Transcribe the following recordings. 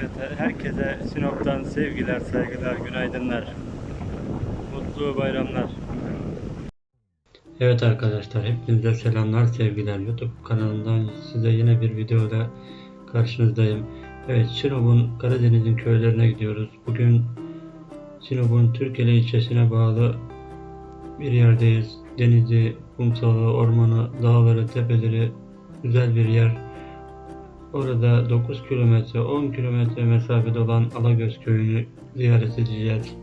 Evet, herkese Sinop'tan sevgiler, saygılar, günaydınlar. Mutlu bayramlar. Evet arkadaşlar, hepinize selamlar, sevgiler. YouTube kanalından size yine bir videoda karşınızdayım. Evet, Sinop'un Karadeniz'in köylerine gidiyoruz. Bugün Sinop'un Türkeli ilçesine bağlı bir yerdeyiz. Denizi, kumsalı, ormanı, dağları, tepeleri güzel bir yer. Orada 9 kilometre, 10 kilometre mesafede olan Alagöz köyünü ziyaret edeceğiz.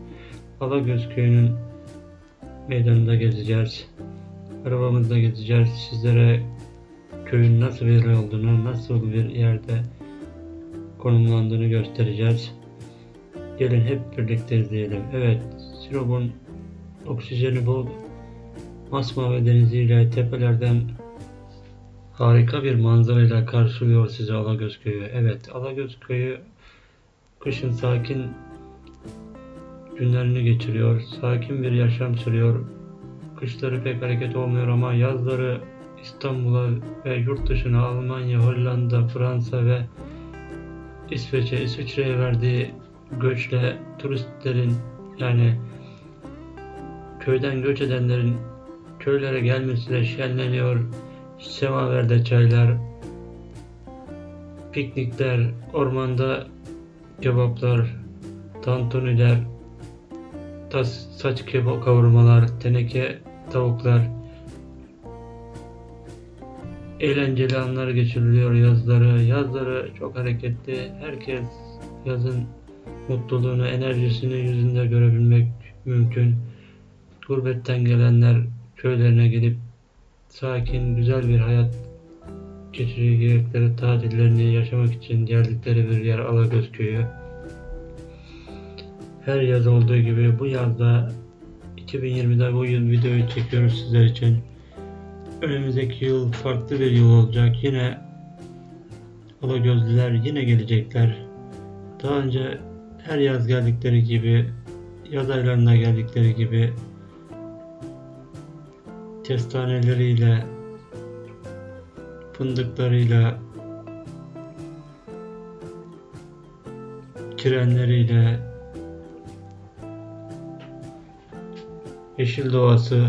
Alagöz köyünün meydanında gezeceğiz. Arabamızda gezeceğiz. Sizlere köyün nasıl bir yer olduğunu, nasıl bir yerde konumlandığını göstereceğiz. Gelin hep birlikte izleyelim. Evet, Sinop'un oksijeni bol masmavi deniziyle tepelerden harika bir manzarayla karşılıyor sizi Alagöz Köyü. Evet, Alagöz Köyü kışın sakin günlerini geçiriyor. Sakin bir yaşam sürüyor. Kışları pek hareket olmuyor ama yazları İstanbul'a ve yurt dışına Almanya, Hollanda, Fransa ve İsveç'e, İsviçre'ye verdiği göçle turistlerin yani köyden göç edenlerin köylere gelmesiyle şenleniyor. Semaverde çaylar, piknikler, ormanda kebaplar, tantuniler, tas, saç kebap kavurmalar, teneke tavuklar, eğlenceli anlar geçiriliyor yazları. Yazları çok hareketli. Herkes yazın mutluluğunu, enerjisini yüzünde görebilmek mümkün. Gurbetten gelenler köylerine gidip sakin, güzel bir hayat geçirecekleri tatillerini yaşamak için geldikleri bir yer Alagöz Köyü. Her yaz olduğu gibi bu yazda 2020'de bu yıl videoyu çekiyoruz sizler için. Önümüzdeki yıl farklı bir yıl olacak. Yine Alagözlüler yine gelecekler. Daha önce her yaz geldikleri gibi yaz aylarında geldikleri gibi kestaneleriyle, fındıklarıyla, kirenleriyle, yeşil doğası,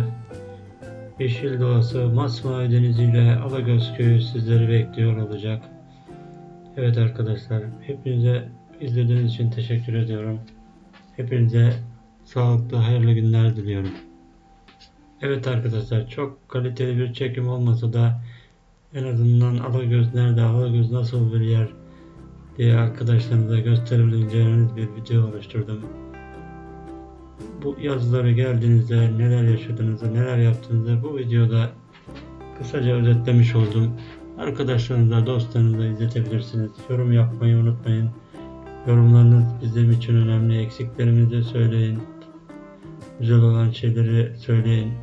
yeşil doğası, masmavi deniziyle Alagöz köyü sizleri bekliyor olacak. Evet arkadaşlar, hepinize izlediğiniz için teşekkür ediyorum. Hepinize sağlıklı, hayırlı günler diliyorum. Evet arkadaşlar çok kaliteli bir çekim olmasa da en azından Alagöz nerede, Alagöz nasıl bir yer diye arkadaşlarınıza gösterebileceğiniz bir video oluşturdum. Bu yazıları geldiğinizde neler yaşadığınızı, neler yaptığınızı bu videoda kısaca özetlemiş oldum. Arkadaşlarınıza, dostlarınıza izletebilirsiniz. Yorum yapmayı unutmayın. Yorumlarınız bizim için önemli. Eksiklerimizi söyleyin. Güzel olan şeyleri söyleyin.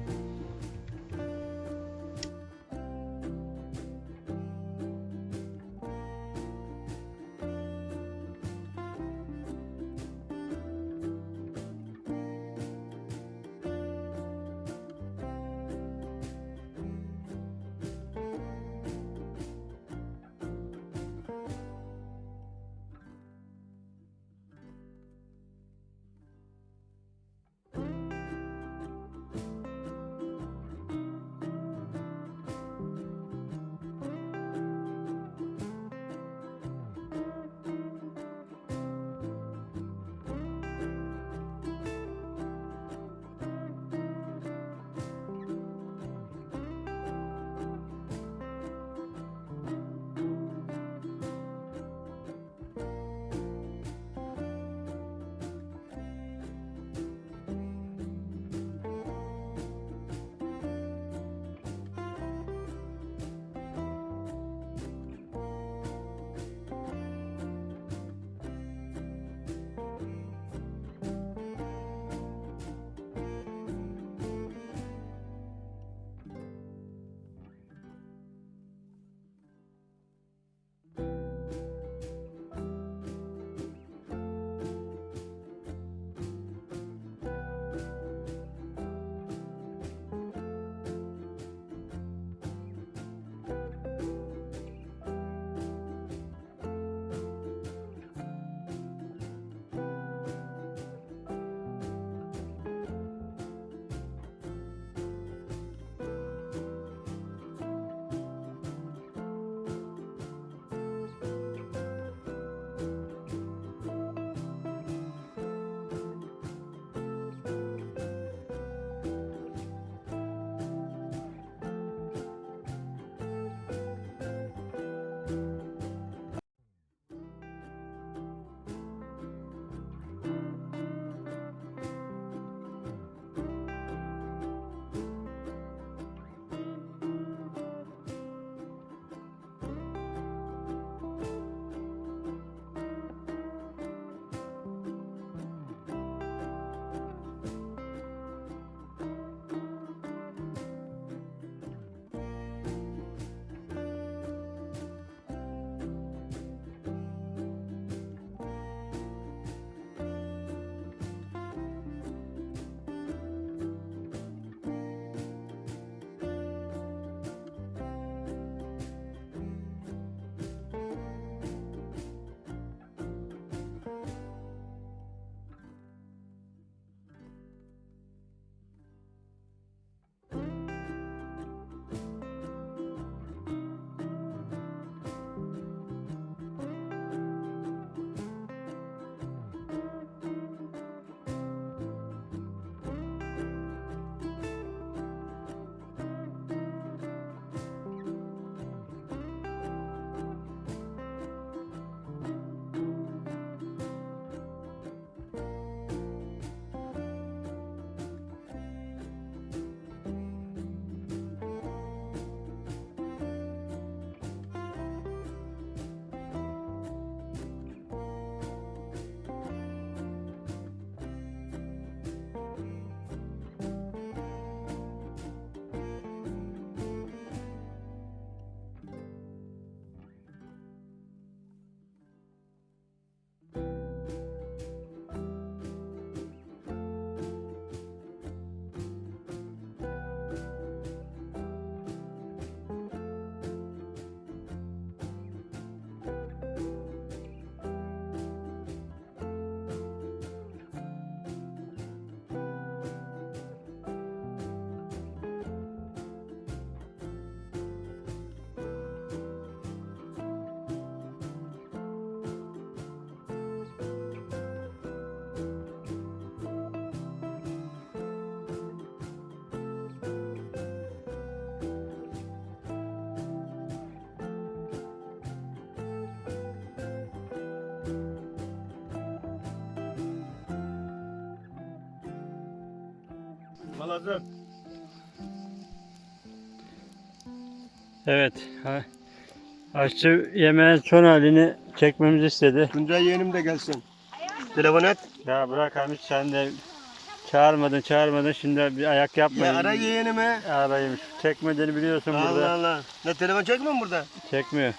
Malazır. Evet. Ha. Aşçı yemeğin son halini çekmemizi istedi. Tuncay yeğenim de gelsin. Telefon et. Ya bırak Hamit sen de çağırmadın çağırmadın şimdi bir ayak yapmayın. Ya ara yeğenimi. Arayayım. Çekmediğini biliyorsun Allah burada. Allah. Ne telefon çekmiyor mu burada? Çekmiyor.